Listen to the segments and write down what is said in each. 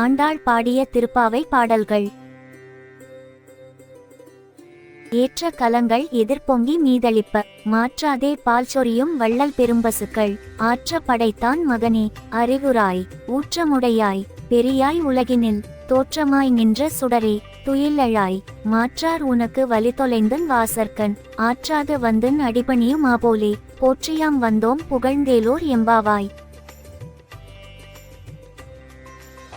ஆண்டாள் பாடிய திருப்பாவை பாடல்கள். ஏற்ற கலங்கள் எதிர்பொங்கி மீதளிப்ப மாற்றாதே பால் சொரியும் வள்ளல் பெரும்பசுக்கள். ஆற்ற படைத்தான் மகனே அறிவுராய் ஊற்றமுடையாய் பெரியாய் உலகினில் தோற்றமாய் நின்ற சுடரே துயிலழாய் மாற்றார் உனக்கு வலி தொலைந்தன் வாசற்கண். ஆற்றாது வந்தன் அடிபணியும் ஆபோலே போற்றியாம் வந்தோம் புகழ்ந்தேலோர் எம்பாவாய்.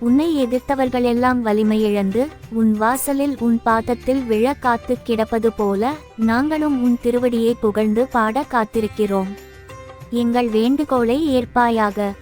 உன்னை எதிர்த்தவர்களெல்லாம் வலிமையிழந்து உன் வாசலில் உன் பாதத்தில் விழ காத்து கிடப்பது போல நாங்களும் உன் திருவடியை புகழ்ந்து பாட காத்திருக்கிறோம். எங்கள் வேண்டுகோளை ஏற்பாயாக.